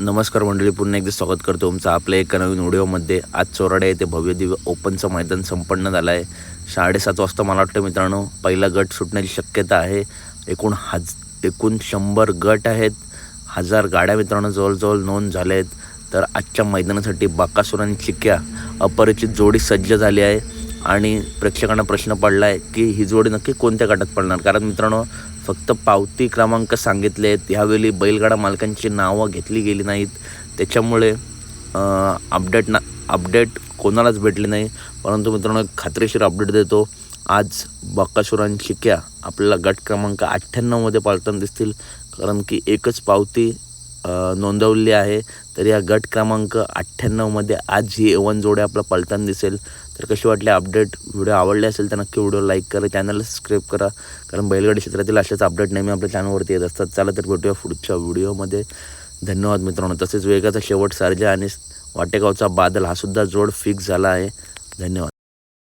नमस्कार मंडळी पुन्हा एकदा स्वागत करतो तुमचं आपल्या एका नवीन व्हिडिओमध्ये. आज चोराडे येथे भव्य दिव्य ओपनचं मैदान संपन्न झालं आहे साडेसात वाजता मला वाटतं मित्रांनो पहिला गट सुटण्याची शक्यता आहे. एकूण हज एकूण शंभर गट आहेत. हजार गाड्या मित्रांनो जवळजवळ नोंद झाल्या आहेत तर आजच्या मैदानासाठी बाकासूर आणि चिक्या अपरिचित जोडी सज्ज झाली आहे. आणि प्रेक्षकांना प्रश्न पडला आहे की ही जोडी नक्की कोणत्या गटात पडणार? कारण मित्रांनो फक्त पावती क्रमांक सांगितले आहेत ह्यावेळी बैलगाडा मालकांची नावं घेतली गेली नाहीत. त्याच्यामुळे अपडेट ना अपडेट कोणालाच भेटले नाही. परंतु मित्रांनो एक खात्रीशीर अपडेट देतो. आज बक्कासुरांची क्या आपल्याला गट क्रमांक अठ्ठ्याण्णवमध्ये पालताना दिसतील. कारण की एकच पावती नोंदवली आहे. तर या गट क्रमांक अठ्ठ्याण्णवमध्ये आज ही एवन जोड्या आपला पलताना दिसेल. तर कशी वाटली अपडेट व्हिडिओ आवडले असेल तर नक्की व्हिडिओ लाईक करा चॅनलला सबस्क्राईब करा. कारण बैलगाडी क्षेत्रातील असेच अपडेट नेहमी आपल्या चॅनलवरती येत असतात. चला तर भेटूया पुढच्या व्हिडिओमध्ये धन्यवाद मित्रांनो. तसेच वेगाचा शेवट सारजा आणि वाटेगावचा बादल हा सुद्धा जोड फिक्स झाला आहे. धन्यवाद.